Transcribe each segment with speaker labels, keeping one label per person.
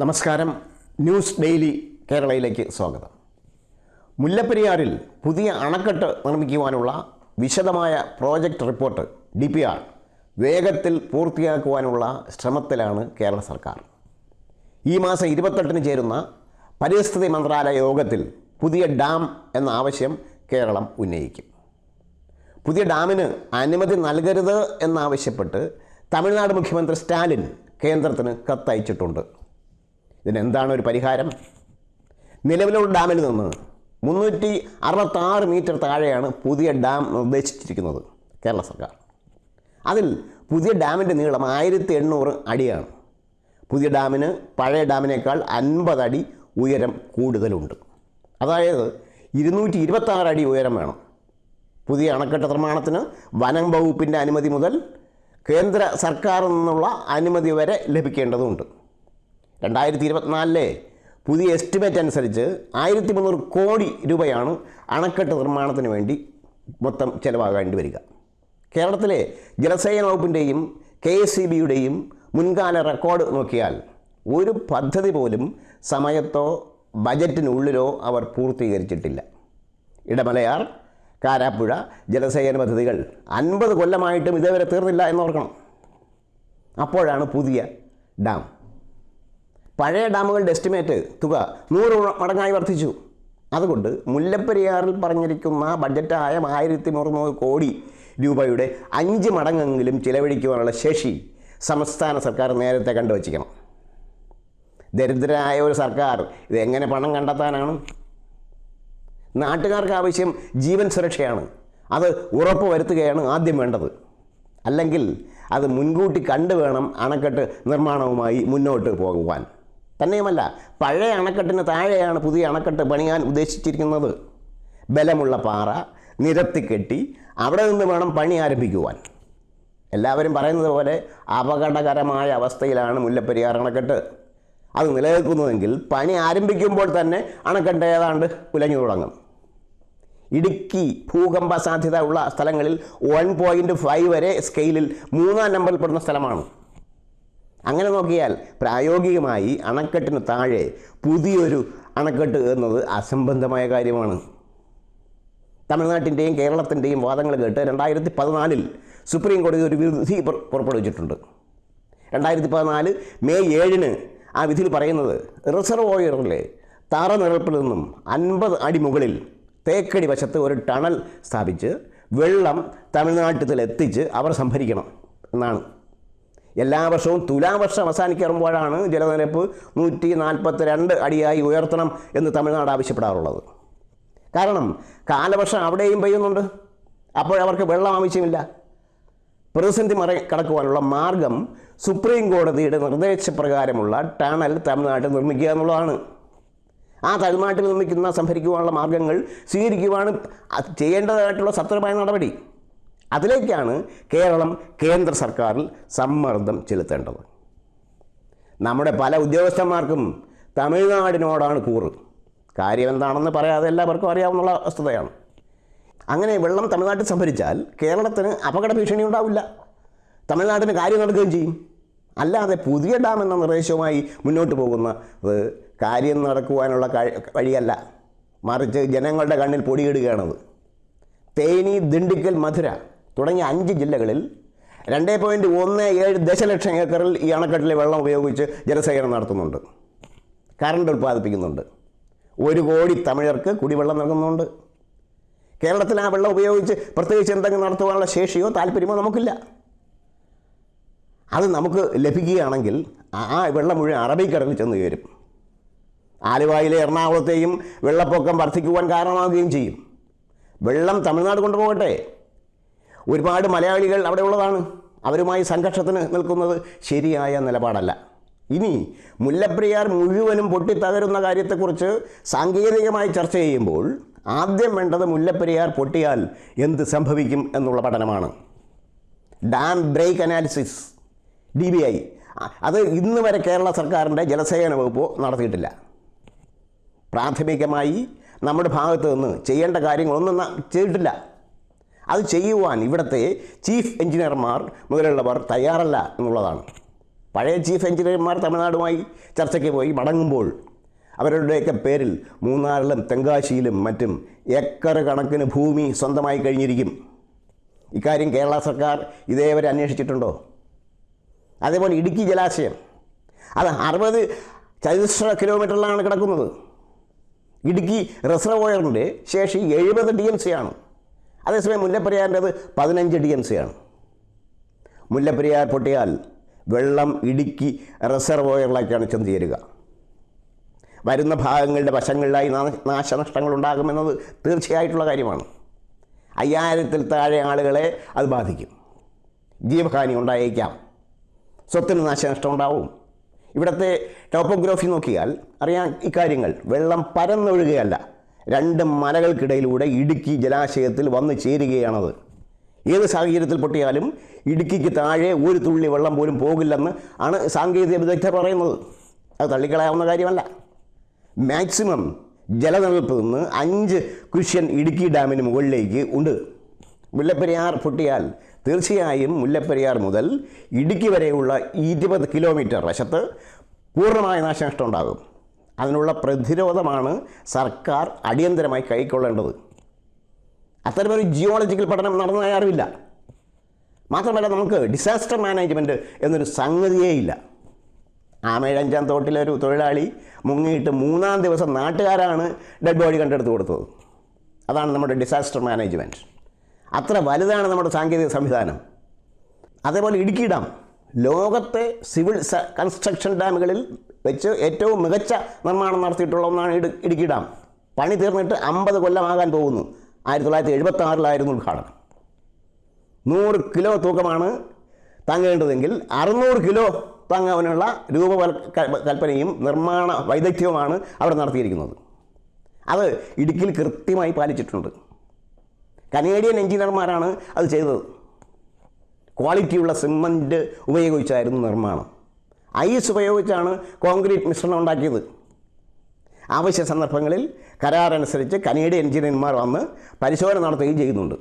Speaker 1: നമസ്കാരം. News daily കേരളയിലേക്ക് സ്വാഗതം. മുല്ലപ്പെരിയാറിൽ പുതിയ അണക്കെട്ട് നിർമ്മിക്കുവാനുള്ള വിശദമായ project report D P R വേഗത്തിൽ പൂർത്തിയാക്കുവാനുള്ള ശ്രമത്തിലാണ് കേരള സർക്കാർ. ഈ മാസം ഇരുപത്തെട്ടിന് ചേരുന്ന പരിസ്ഥിതി മന്ത്രാലയ യോഗത്തിൽ പുതിയ ഡാം എന്ന ആവശ്യം കേരളം ഉന്നയിക്കും. പുതിയ ഡാമിന് അനുമതി നൽകരുത് എന്നാവശ്യപ്പെട്ട് തമിഴ്നാട് മുഖ്യമന്ത്രി സ്റ്റാലിൻ കേന്ദ്രത്തിന് കത്തയച്ചിട്ടുണ്ട്. ഇതിനെന്താണ് ഒരു പരിഹാരം? നിലവിലുള്ള ഡാമിൽ നിന്ന് മുന്നൂറ്റി അറുപത്താറ് മീറ്റർ താഴെയാണ് പുതിയ ഡാം നിർദ്ദേശിച്ചിരിക്കുന്നത് കേരള സർക്കാർ. അതിൽ പുതിയ ഡാമിന്റെ നീളം ആയിരത്തി എണ്ണൂറ് അടിയാണ്. പുതിയ ഡാമിന് പഴയ ഡാമിനേക്കാൾ അൻപത് അടി ഉയരം കൂടുതലുണ്ട്. അതായത് ഇരുന്നൂറ്റി ഇരുപത്താറ് അടി ഉയരം വേണം. പുതിയ അണക്കെട്ട് നിർമ്മാണത്തിന് വനം വകുപ്പിന്റെ അനുമതി മുതൽ കേന്ദ്ര സർക്കാരിൽ നിന്നുള്ള അനുമതി വരെ ലഭിക്കേണ്ടതുണ്ട്. രണ്ടായിരത്തി ഇരുപത്തിനാലിലെ പുതിയ എസ്റ്റിമേറ്റ് അനുസരിച്ച് ആയിരത്തി മുന്നൂറ് കോടി രൂപയാണ് അണക്കെട്ട് നിർമ്മാണത്തിന് വേണ്ടി മൊത്തം ചിലവാകേണ്ടി വരിക. കേരളത്തിലെ ജലസേചന വകുപ്പിന്റെയും കെ എസ് സി ബിയുടെയും മുൻകാല റെക്കോർഡ് നോക്കിയാൽ ഒരു പദ്ധതി പോലും സമയത്തോ ബജറ്റിനുള്ളിലോ അവർ പൂർത്തീകരിച്ചിട്ടില്ല. ഇടമലയാർ കാരാപ്പുഴ ജലസേചന പദ്ധതികൾ അൻപത് കൊല്ലമായിട്ടും ഇതേവരെ തീർന്നില്ല എന്നോർക്കണം. അപ്പോഴാണ് പുതിയ ഡാം പഴയ ഡാമുകളുടെ എസ്റ്റിമേറ്റ് തുക നൂറ് മടങ്ങായി വർദ്ധിച്ചു. അതുകൊണ്ട് മുല്ലപ്പെരിയാറിൽ പറഞ്ഞിരിക്കുന്ന ബഡ്ജറ്റായ ആയിരത്തി മുന്നൂറ് കോടി രൂപയുടെ അഞ്ച് മടങ്ങെങ്കിലും ചിലവഴിക്കുവാനുള്ള ശേഷി സംസ്ഥാന സർക്കാർ നേരത്തെ കണ്ടുവച്ചിരിക്കണം. ദരിദ്രരായ ഒരു സർക്കാർ ഇത് എങ്ങനെ പണം കണ്ടെത്താനാണ്? നാട്ടുകാർക്ക് ആവശ്യം ജീവൻ സുരക്ഷയാണ്. അത് ഉറപ്പ് വരുത്തുകയാണ് ആദ്യം വേണ്ടത്. അല്ലെങ്കിൽ അത് മുൻകൂട്ടി കണ്ടു വേണം അണക്കെട്ട് നിർമ്മാണവുമായി മുന്നോട്ട് പോകുവാൻ. തന്നെയുമല്ല പഴയ അണക്കെട്ടിന് താഴെയാണ് പുതിയ അണക്കെട്ട് പണിയാൻ ഉദ്ദേശിച്ചിരിക്കുന്നത്. ബലമുള്ള പാറ നിരത്തി കെട്ടി അവിടെ നിന്ന് വേണം പണി ആരംഭിക്കുവാൻ. എല്ലാവരും പറയുന്നത് പോലെ അപകടകരമായ അവസ്ഥയിലാണ് മുല്ലപ്പെരിയാർ അണക്കെട്ട്. അത് നിലനിൽക്കുന്നതെങ്കിൽ പണി ആരംഭിക്കുമ്പോൾ തന്നെ അണക്കെട്ട് ഏതാണ്ട് ഉലഞ്ഞു തുടങ്ങും. ഇടുക്കി ഭൂകമ്പ സാധ്യത ഉള്ള സ്ഥലങ്ങളിൽ വൺ പോയിന്റ് ഫൈവ് വരെ സ്കെയിലിൽ മൂന്നാം നമ്പറിൽ പെടുന്ന സ്ഥലമാണ്. അങ്ങനെ നോക്കിയാൽ പ്രായോഗികമായി അണക്കെട്ടിന് താഴെ പുതിയൊരു അണക്കെട്ട് എന്നത് അസംബന്ധമായ കാര്യമാണ്. തമിഴ്നാട്ടിന്റെയും കേരളത്തിന്റെയും വാദങ്ങൾ കേട്ട് രണ്ടായിരത്തി പതിനാലിൽ സുപ്രീം കോടതി ഒരു വിധി പുറപ്പെടുവിച്ചിട്ടുണ്ട്. രണ്ടായിരത്തി പതിനാല് മെയ് ഏഴിന് ആ വിധിയിൽ പറയുന്നത് റിസർവോയറിലെ താറനിരപ്പിൽ നിന്നും അൻപത് അടി മുകളിൽ തേക്കടി വശത്ത് ഒരു ടണൽ സ്ഥാപിച്ച് വെള്ളം തമിഴ്നാട്ടിൽ എത്തിച്ച് അവർ സംഭരിക്കണം എന്നാണ്. എല്ലാ വർഷവും തുലാവർഷം അവസാനിക്കുമ്പോഴാണ് ജലനിരപ്പ് നൂറ്റി നാൽപ്പത്തി രണ്ട് അടിയായി ഉയർത്തണം എന്ന് തമിഴ്നാട് ആവശ്യപ്പെടാറുള്ളത്. കാരണം കാലവർഷം അവിടെയും പെയ്യുന്നുണ്ട്. അപ്പോഴവർക്ക് വെള്ളം ആവശ്യമില്ല. പ്രതിസന്ധി മറി കടക്കുവാനുള്ള മാർഗം സുപ്രീം കോടതിയുടെ നിർദ്ദേശപ്രകാരമുള്ള ടണൽ തമിഴ്നാട്ടിൽ നിർമ്മിക്കുക എന്നുള്ളതാണ്. ആ തമിഴ്നാട്ടിൽ നിർമ്മിക്കുന്ന സംഭരിക്കുവാനുള്ള മാർഗങ്ങൾ സ്വീകരിക്കുവാണ് അത് ചെയ്യേണ്ടതായിട്ടുള്ള സത്രമായ നടപടി. അതിലേക്കാണ് കേരളം കേന്ദ്ര സർക്കാരിൽ സമ്മർദ്ദം ചെലുത്തേണ്ടത്. നമ്മുടെ പല ഉദ്യോഗസ്ഥന്മാർക്കും തമിഴ്നാടിനോടാണ് കൂറ്. കാര്യം എന്താണെന്ന് പറയാതെ എല്ലാവർക്കും അറിയാവുന്ന വസ്തുതയാണ്. അങ്ങനെ വെള്ളം തമിഴ്നാട്ടിൽ സംഭരിച്ചാൽ കേരളത്തിന് അപകട ഭീഷണി ഉണ്ടാവില്ല. തമിഴ്നാട്ടിന് കാര്യം നടക്കുകയും ചെയ്യും. അല്ലാതെ പുതിയ ഡാം എന്ന നിർദ്ദേശവുമായി മുന്നോട്ട് പോകുന്നത് കാര്യം നടക്കുവാനുള്ള വഴിയല്ല. മറിച്ച് ജനങ്ങളുടെ കണ്ണിൽ പൊടിയിടുകയാണത്. തേനി ദിണ്ടിക്കൽ മധുര തുടങ്ങിയ അഞ്ച് ജില്ലകളിൽ രണ്ട് പോയിന്റ് ഒന്ന് ഏഴ് ദശലക്ഷം ഏക്കറിൽ ഈ അണക്കെട്ടിലെ വെള്ളം ഉപയോഗിച്ച് ജലസേചനം നടത്തുന്നുണ്ട്. കറണ്ട് ഉൽപ്പാദിപ്പിക്കുന്നുണ്ട്. ഒരു കോടി തമിഴർക്ക് കുടിവെള്ളം നൽകുന്നുണ്ട്. കേരളത്തിൽ ആ വെള്ളം ഉപയോഗിച്ച് പ്രത്യേകിച്ച് എന്തെങ്കിലും നടത്തുവാനുള്ള ശേഷിയോ താല്പര്യമോ നമുക്കില്ല. അത് നമുക്ക് ലഭിക്കുകയാണെങ്കിൽ ആ വെള്ളം മുഴുവൻ അറബിക്കടലിൽ ചെന്ന് കയറും. ആലുവായിലെ എറണാകുളത്തെയും വെള്ളപ്പൊക്കം വർദ്ധിക്കുവാൻ കാരണമാവുകയും ചെയ്യും. വെള്ളം തമിഴ്നാട് കൊണ്ടുപോകട്ടെ. ഒരുപാട് മലയാളികൾ അവിടെ ഉള്ളതാണ്. അവരുമായി സംഘർഷത്തിന് നിൽക്കുന്നത് ശരിയായ നിലപാടല്ല. ഇനി മുല്ലപ്പെരിയാർ മുഴുവനും പൊട്ടിത്തകരുന്ന കാര്യത്തെക്കുറിച്ച് സാങ്കേതികമായി ചർച്ച ചെയ്യുമ്പോൾ ആദ്യം വേണ്ടത് മുല്ലപ്പെരിയാർ പൊട്ടിയാൽ എന്ത് സംഭവിക്കും എന്നുള്ള പഠനമാണ്. Dam break analysis D B I. അത് ഇന്ന് വരെ കേരള സർക്കാരിന്റെ ജലസേചന വകുപ്പ് നടത്തിയിട്ടില്ല. പ്രാഥമികമായി നമ്മുടെ ഭാഗത്ത് നിന്ന് ചെയ്യേണ്ട കാര്യങ്ങളൊന്നും ചെയ്തിട്ടില്ല. അത് ചെയ്യുവാൻ ഇവിടുത്തെ ചീഫ് എഞ്ചിനീയർമാർ മുതലുള്ളവർ തയ്യാറല്ല എന്നുള്ളതാണ്. പഴയ ചീഫ് എഞ്ചിനീയർമാർ തമിഴ്നാടുമായി ചർച്ചയ്ക്ക് പോയി മടങ്ങുമ്പോൾ അവരുടെയൊക്കെ പേരിൽ മൂന്നാറിലും തെങ്കാശിയിലും മറ്റും ഏക്കർ കണക്കിന് ഭൂമി സ്വന്തമായി കഴിഞ്ഞിരിക്കും. ഇക്കാര്യം കേരള സർക്കാർ ഇതേവരെ അന്വേഷിച്ചിട്ടുണ്ടോ? അതേപോലെ ഇടുക്കി ജലാശയം. അത് അറുപത് ചതുശ്ര കിലോമീറ്ററിലാണ് കിടക്കുന്നത്. ഇടുക്കി റിസർവോയറിന്റെ ശേഷി എഴുപത് ഡി എം സി ആണ്. അതേസമയം മുല്ലപ്പെരിയാറിന്റെത് പതിനഞ്ച് ഡി എം സി ആണ് മുല്ലപ്പെരിയാർ പൊട്ടിയാൽ വെള്ളം ഇടുക്കി റിസർവോയറിലേക്കാണ് ചെന്ന് ചേരുക. വരുന്ന ഭാഗങ്ങളുടെ വശങ്ങളിലായി നാശനഷ്ടങ്ങൾ ഉണ്ടാകുമെന്നത് തീർച്ചയായിട്ടുള്ള കാര്യമാണ്. അയ്യായിരത്തിൽ താഴെ ആളുകളെ അത് ബാധിക്കും. ജീവഹാനി ഉണ്ടായേക്കാം. സ്വത്തിന് നാശനഷ്ടം ഉണ്ടാവും. ഇവിടുത്തെ ടോപ്പോഗ്രാഫി നോക്കിയാൽ അറിയാം ഇക്കാര്യങ്ങൾ. വെള്ളം പരന്നൊഴുകയല്ല. രണ്ട് മലകൾക്കിടയിലൂടെ ഇടുക്കി ജലാശയത്തിൽ വന്നു ചേരുകയാണത്. ഏത് സാഹചര്യത്തിൽ പൊട്ടിയാലും ഇടുക്കിക്ക് താഴെ ഒരു തുള്ളി വെള്ളം പോലും പോകില്ലെന്ന് ആണ് സാങ്കേതിക വിദഗ്ധർ പറയുന്നത്. അത് തള്ളിക്കളയാവുന്ന കാര്യമല്ല. മാക്സിമം ജലനിരപ്പ് നിന്ന് അഞ്ച് കുഷ്യൻ ഇടുക്കി ഡാമിന് മുകളിലേക്ക് ഉണ്ട്. മുല്ലപ്പെരിയാർ പൊട്ടിയാൽ തീർച്ചയായും മുല്ലപ്പെരിയാർ മുതൽ ഇടുക്കി വരെയുള്ള ഇരുപത് കിലോമീറ്റർ വശത്ത് പൂർണമായ നാശനഷ്ടം ഉണ്ടാകും. അതിനുള്ള പ്രതിരോധമാണ് സർക്കാർ അടിയന്തരമായി കൈക്കൊള്ളേണ്ടത്. അത്തരമൊരു ജിയോളജിക്കൽ പഠനം നടന്നതായി അറിവില്ല. മാത്രമല്ല നമുക്ക് ഡിസാസ്റ്റർ മാനേജ്മെന്റ് എന്നൊരു സംഗതിയേ ഇല്ല. ആമേഴഞ്ചാം തോട്ടിലെ ഒരു തൊഴിലാളി മുങ്ങിയിട്ട് മൂന്നാം ദിവസം നാട്ടുകാരാണ് ഡെഡ് ബോഡി കണ്ടെടുത്ത് കൊടുത്തത്. അതാണ് നമ്മുടെ ഡിസാസ്റ്റർ മാനേജ്മെന്റ് അത്ര വലുതാണ് നമ്മുടെ സാങ്കേതിക സംവിധാനം. അതേപോലെ ഇടുക്കി ഡാം. ലോകത്തെ സിവിൽ കൺസ്ട്രക്ഷൻ ഡാമുകളിൽ വെച്ച് ഏറ്റവും മികച്ച നിർമ്മാണം നടത്തിയിട്ടുള്ള ഒന്നാണ് ഇടു ഇടുക്കി ഡാം പണി തീർന്നിട്ട് അമ്പത് കൊല്ലമാകാൻ പോകുന്നു. ആയിരത്തി തൊള്ളായിരത്തി എഴുപത്തി ആറിലായിരുന്നു ഉദ്ഘാടനം. നൂറ് കിലോ തൂക്കമാണ് താങ്ങേണ്ടതെങ്കിൽ അറുന്നൂറ് കിലോ താങ്ങാനുള്ള രൂപകൽപ്പനയും നിർമ്മാണ വൈദഗ്ധ്യവുമാണ് അവിടെ നടത്തിയിരിക്കുന്നത്. അത് ഇടുക്കിയിൽ കൃത്യമായി പാലിച്ചിട്ടുണ്ട്. കനേഡിയൻ എഞ്ചിനീയർമാരാണ് അത് ചെയ്തത്. ക്വാളിറ്റിയുള്ള സിമന്റ് ഉപയോഗിച്ചായിരുന്നു നിർമ്മാണം. ഐസ് ഉപയോഗിച്ചാണ് കോൺക്രീറ്റ് മിശ്രണം ഉണ്ടാക്കിയത്. ആവശ്യ സന്ദർഭങ്ങളിൽ കരാറനുസരിച്ച് കനേഡിയൻ എഞ്ചിനീയർമാർ വന്ന് പരിശോധന നടത്തുകയും ചെയ്യുന്നുണ്ട്.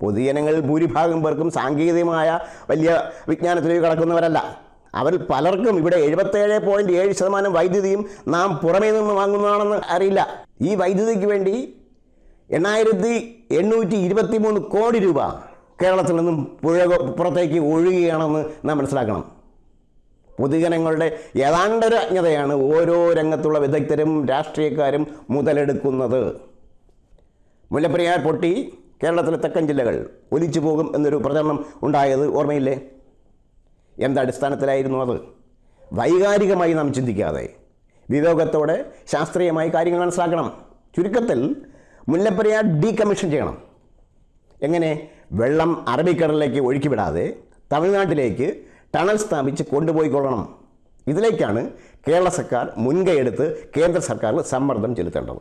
Speaker 1: പൊതുജനങ്ങളിൽ ഭൂരിഭാഗം പേർക്കും സാങ്കേതികമായ വലിയ വിജ്ഞാനത്തിലേക്ക് കടക്കുന്നവരല്ല. അവരിൽ പലർക്കും ഇവിടെ എഴുപത്തേഴ് പോയിന്റ് ഏഴ് ശതമാനം വൈദ്യുതിയും നാം പുറമേ നിന്ന് വാങ്ങുന്നതാണെന്ന് അറിയില്ല. ഈ വൈദ്യുതിക്ക് വേണ്ടി എണ്ണായിരത്തി എണ്ണൂറ്റി ഇരുപത്തി മൂന്ന് കോടി രൂപ കേരളത്തിൽ നിന്നും പുഴ പുറത്തേക്ക് ഒഴുകുകയാണെന്ന് നാം മനസ്സിലാക്കണം. പൊതുജനങ്ങളുടെ ഏതാണ്ടൊരു അജ്ഞതയാണ് ഓരോ രംഗത്തുള്ള വിദഗ്ധരും രാഷ്ട്രീയക്കാരും മുതലെടുക്കുന്നത്. മുല്ലപ്പെരിയാർ പൊട്ടി കേരളത്തിലെ തെക്കൻ ജില്ലകൾ ഒലിച്ചു പോകും എന്നൊരു പ്രചരണം ഉണ്ടായത് ഓർമ്മയില്ലേ? എന്തടിസ്ഥാനത്തിലായിരുന്നു അത്? വൈകാരികമായി നാം ചിന്തിക്കാതെ വിവേകത്തോടെ ശാസ്ത്രീയമായി കാര്യങ്ങൾ മനസ്സിലാക്കണം. ചുരുക്കത്തിൽ മുല്ലപ്പെരിയാർ ഡീകമ്മീഷൻ ചെയ്യണം. എങ്ങനെ? വെള്ളം അറബിക്കടലിലേക്ക് ഒഴുക്കിവിടാതെ തമിഴ്നാട്ടിലേക്ക് ടണൽ സ്ഥാപിച്ച് കൊണ്ടുപോയിക്കൊള്ളണം. ഇതിലേക്കാണ് കേരള സർക്കാർ മുൻകൈയെടുത്ത് കേന്ദ്ര സർക്കാരിൽ സമ്മർദ്ദം ചെലുത്തേണ്ടത്.